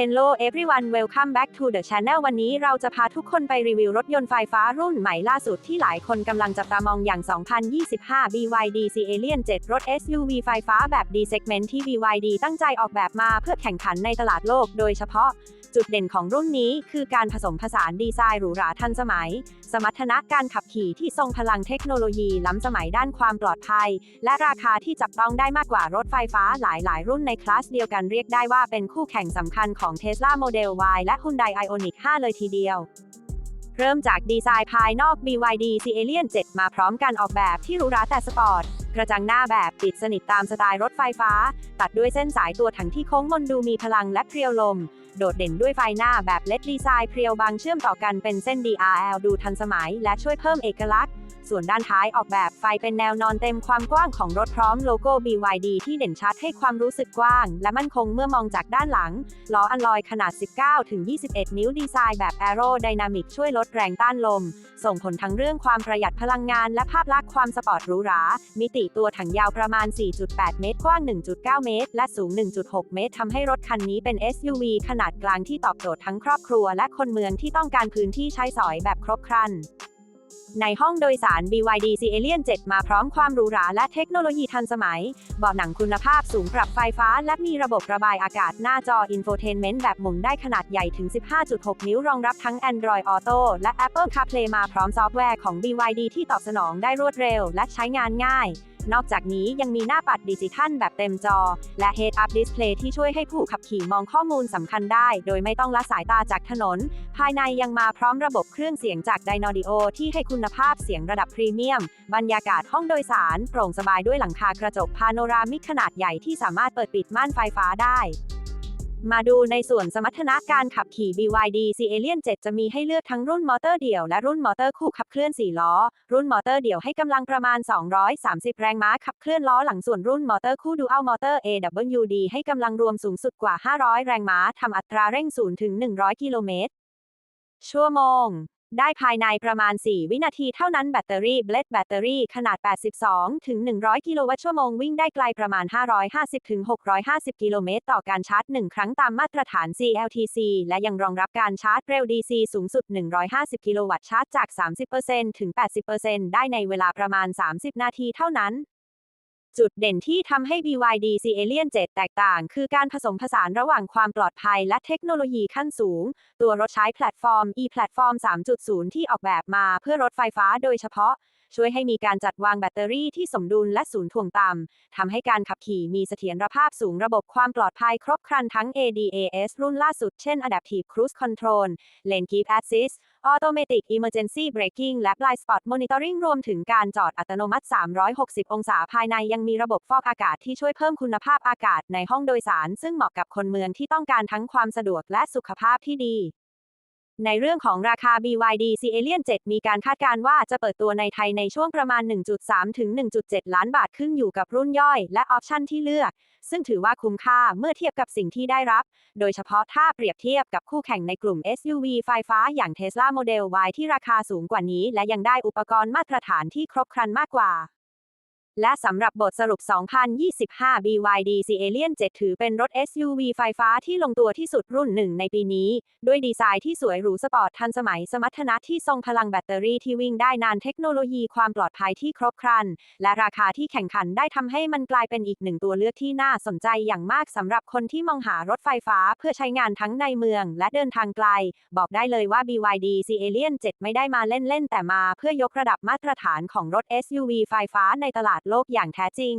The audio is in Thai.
Hello everyone welcome back to the channel วันนี้เราจะพาทุกคนไปรีวิวรถยนต์ไฟฟ้ารุ่นใหม่ล่าสุดที่หลายคนกำลังจับตามองอย่าง 2025 BYD C Alien 7 รถ SUV ไฟฟ้าแบบ D segment ที่ BYD ตั้งใจออกแบบมาเพื่อแข่งขันในตลาดโลกโดยเฉพาะ จุดเด่นของรุ่นนี้คือการผสมผสานดีไซน์หรูหราทันสมัย สมรรถนะการขับขี่ที่ทรงพลังเทคโนโลยีล้ำสมัยด้านความปลอดภัย และราคาที่จับต้องได้มากกว่ารถไฟฟ้าหลาย ๆ รุ่นในคลาสเดียวกันเรียกได้ว่าเป็นคู่แข่งสำคัญของของ Tesla Model Y และ Hyundai Ioniq 5 เลยทีเดียว เริ่มจากดีไซน์ภายนอก BYD C Alien 7 มาพร้อมการออกแบบที่หรูหราแต่สปอร์ต กระจังหน้าแบบติดสนิทตามสไตล์รถไฟฟ้า ตัดด้วยเส้นสายตัวถังที่โค้งมนดูมีพลังและเพรียวลม โดดเด่นด้วยไฟหน้าแบบเลดดีไซน์เพรียวบางเชื่อมต่อกันเป็นเส้น DRL ดูทันสมัย และช่วยเพิ่มเอกลักษณ์ ส่วนด้านท้ายออกแบบไฟเป็นแนวนอนเต็มความกว้างของรถพร้อมโลโก้ BYD ที่เด่นชัดให้ความรู้สึกกว้าง และมั่นคงเมื่อมองจากด้านหลัง ล้ออัลลอยขนาด 19-21 นิ้วดีไซน์แบบ Aero Dynamic ช่วยลดแรงต้านลม ส่งผลทั้งเรื่องความประหยัดพลังงาน และภาพลักษณ์ความสปอร์ตหรูหรา มิติตัวถังยาวประมาณ 4.8 เมตร กว้าง 1.9 เมตร และสูง 1.6 เมตรทำให้รถคันนี้เป็น SUV ขนาดกลางที่ตอบโจทย์ทั้งครอบครัวและคนเมืองที่ต้องการพื้นที่ใช้สอยแบบครบครัน ในห้องโดยสาร BYD C Alien 7 มาพร้อมความหรูหราและเทคโนโลยีทันสมัย เบาะหนังคุณภาพสูงปรับไฟฟ้า และมีระบบระบายอากาศหน้าจอ Infotainment แบบหมุนได้ขนาดใหญ่ถึง 15.6 นิ้วรองรับทั้ง Android Auto และ Apple CarPlay มาพร้อมซอฟต์แวร์ของ BYD ที่ตอบสนองได้รวดเร็ว และใช้งานง่าย นอกจากนี้ยังมีหน้าปัดดิจิทัลแบบเต็มจอ และ Head-Up Display ที่ช่วยให้ผู้ขับขี่มองข้อมูลสำคัญได้ โดยไม่ต้องละสายตาจากถนน ภายในยังมาพร้อมระบบเครื่องเสียงจาก Dynaudio ที่ให้คุณภาพเสียงระดับพรีเมียม บรรยากาศห้องโดยสาร โปร่งสบายด้วยหลังคากระจกพาโนรามิกขนาดใหญ่ที่สามารถเปิดปิดม่านไฟฟ้าได้ มาดูในส่วนสมรรถนะการขับขี่ BYD C Alien 7 จะมีให้เลือกทั้งรุ่นมอเตอร์เดี่ยวและรุ่นมอเตอร์คู่ขับเคลื่อน 4 ล้อ รุ่นมอเตอร์เดี่ยวให้กำลังประมาณ 230 แรงม้าขับเคลื่อนล้อหลังส่วนรุ่นมอเตอร์คู่ Dual Motor AWD ให้กำลังรวมสูงสุดกว่า 500 แรงม้าทำอัตราเร่ง 0 ถึง 100 กิโลเมตรชั่วโมง ได้ภายในประมาณ 4 วินาทีเท่านั้นแบตเตอรี่เบลดแบตเตอรี่ขนาด 82 ถึง 100 กิโลวัตต์ชั่วโมงวิ่งได้ไกลประมาณ 550 ถึง 650 กิโลเมตร ต่อการชาร์จ 1 ครั้งตามมาตรฐาน CLTC และยังรองรับการชาร์จเร็ว DC สูงสุด 150 กิโลวัตต์ชาร์จจาก 30%ถึง 80%ได้ในเวลาประมาณ 30 นาทีเท่านั้น จุดเด่นที่ทำให้ BYD C Alien 7 แตกต่าง คือการผสมผสานระหว่างความปลอดภัยและเทคโนโลยีขั้นสูง ตัวรถใช้แพลตฟอร์ม e-platform 3.0 ที่ออกแบบมาเพื่อรถไฟฟ้าโดยเฉพาะ ช่วยให้มีการจัดวางแบตเตอรี่ที่สมดุลและศูนย์ถ่วงต่ำทำให้การขับขี่มีเสถียรภาพสูงระบบความปลอดภัยครบครันทั้ง ADAS รุ่นล่าสุดเช่น Adaptive Cruise Control Lane Keep Assist Automatic Emergency Braking และ Blind Spot Monitoring รวมถึงการจอดอัตโนมัติ 360 องศาภายในยังมีระบบฟอกอากาศที่ช่วยเพิ่มคุณภาพอากาศในห้องโดยสาร ซึ่งเหมาะกับคนเมืองที่ต้องการทั้งความสะดวกและสุขภาพที่ดี ในเรื่องของราคา BYD C Alien 7 มีการคาดการว่าจะเปิดตัวในไทยในช่วงประมาณ 1.3 ถึง 1.7 ล้านบาทขึ้นอยู่กับรุ่นย่อย และออปชันที่เลือก ซึ่งถือว่าคุ้มค่าเมื่อเทียบกับสิ่งที่ได้รับ โดยเฉพาะถ้าเปรียบเทียบกับคู่แข่งในกลุ่ม SUV ไฟฟ้าอย่าง Tesla Model Y ที่ราคาสูงกว่านี้ และยังได้อุปกรณ์มาตรฐานที่ครบครันมากกว่า และสำหรับบทสรุป 2025 BYD C Alien 7 ถือเป็นรถ SUV ไฟฟ้าที่ลงตัวที่สุดรุ่นหนึ่งในปีนี้ ด้วยดีไซน์ที่สวยหรูสปอร์ตทันสมัยสมรรถนะที่ทรงพลังแบตเตอรี่ที่วิ่งได้นานเทคโนโลยีความปลอดภัยที่ครบครัน และราคาที่แข่งขันได้ทำให้มันกลายเป็นอีกหนึ่งตัวเลือกที่น่าสนใจอย่างมากสำหรับคนที่มองหารถไฟฟ้าเพื่อใช้งานทั้งในเมือง และเดินทางไกล บอกได้เลยว่า BYD C Alien 7 ไม่ได้มาเล่นๆแต่มา เพื่อยกระดับมาตรฐานของรถ SUV ไฟฟ้าในตลาดโลกอย่างแท้จริง